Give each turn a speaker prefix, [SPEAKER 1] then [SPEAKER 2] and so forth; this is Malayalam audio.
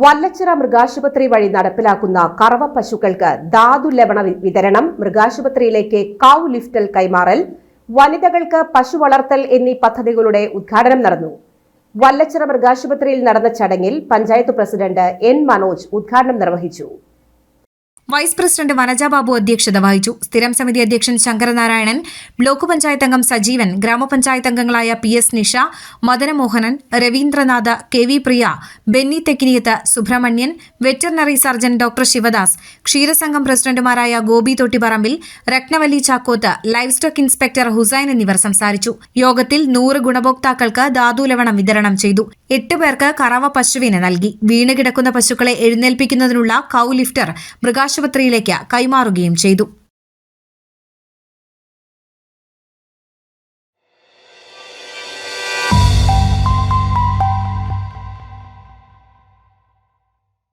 [SPEAKER 1] വല്ലച്ചിറ മൃഗാശുപത്രി വഴി നടപ്പിലാക്കുന്ന കറവ പശുക്കൾക്ക് ധാതു ലവണ വിതരണം മൃഗാശുപത്രിയിലേക്ക് കാവ് ലിഫ്റ്റൽ കൈമാറൽ വനിതകൾക്ക് പശു വളർത്തൽ എന്നീ പദ്ധതികളുടെ ഉദ്ഘാടനം നടന്നു. വല്ലച്ചിറ മൃഗാശുപത്രിയിൽ നടന്ന ചടങ്ങിൽ പഞ്ചായത്ത് പ്രസിഡന്റ് എൻ മനോജ് ഉദ്ഘാടനം നിർവഹിച്ചു.
[SPEAKER 2] വൈസ് പ്രസിഡന്റ് വനജ ബാബു അധ്യക്ഷത വഹിച്ചു. സ്ഥിരം സമിതി അധ്യക്ഷൻ ശങ്കരനാരായണൻ ബ്ലോക്ക് പഞ്ചായത്ത് അംഗം സജീവൻ ഗ്രാമപഞ്ചായത്ത് അംഗങ്ങളായ P S Nisha Madanamohanan Ravindranath K V Priya Benny Thekkiniyath Subramanian veterinary surgeon doctor Sivadas ക്ഷീരസംഘം പ്രസിഡന്റുമാരായ Gopi Thottipparambil Rathnavalli Chackoth livestock inspector Hussain എന്നിവർ സംസാരിച്ചു. യോഗത്തിൽ നൂറ് ഗുണഭോക്താക്കൾക്ക് ധാതുലവണം വിതരണം ചെയ്തു. എട്ട് പേർക്ക് കറവ പശുവിന് നൽകി. വീണുകിടക്കുന്ന പശുക്കളെ എഴുന്നേൽപ്പിക്കുന്നതിനുള്ള കൌ ലിഫ്റ്റർ മൃഗാശുപത്രിയിലേക്ക് കൈമാറുകയും ചെയ്തു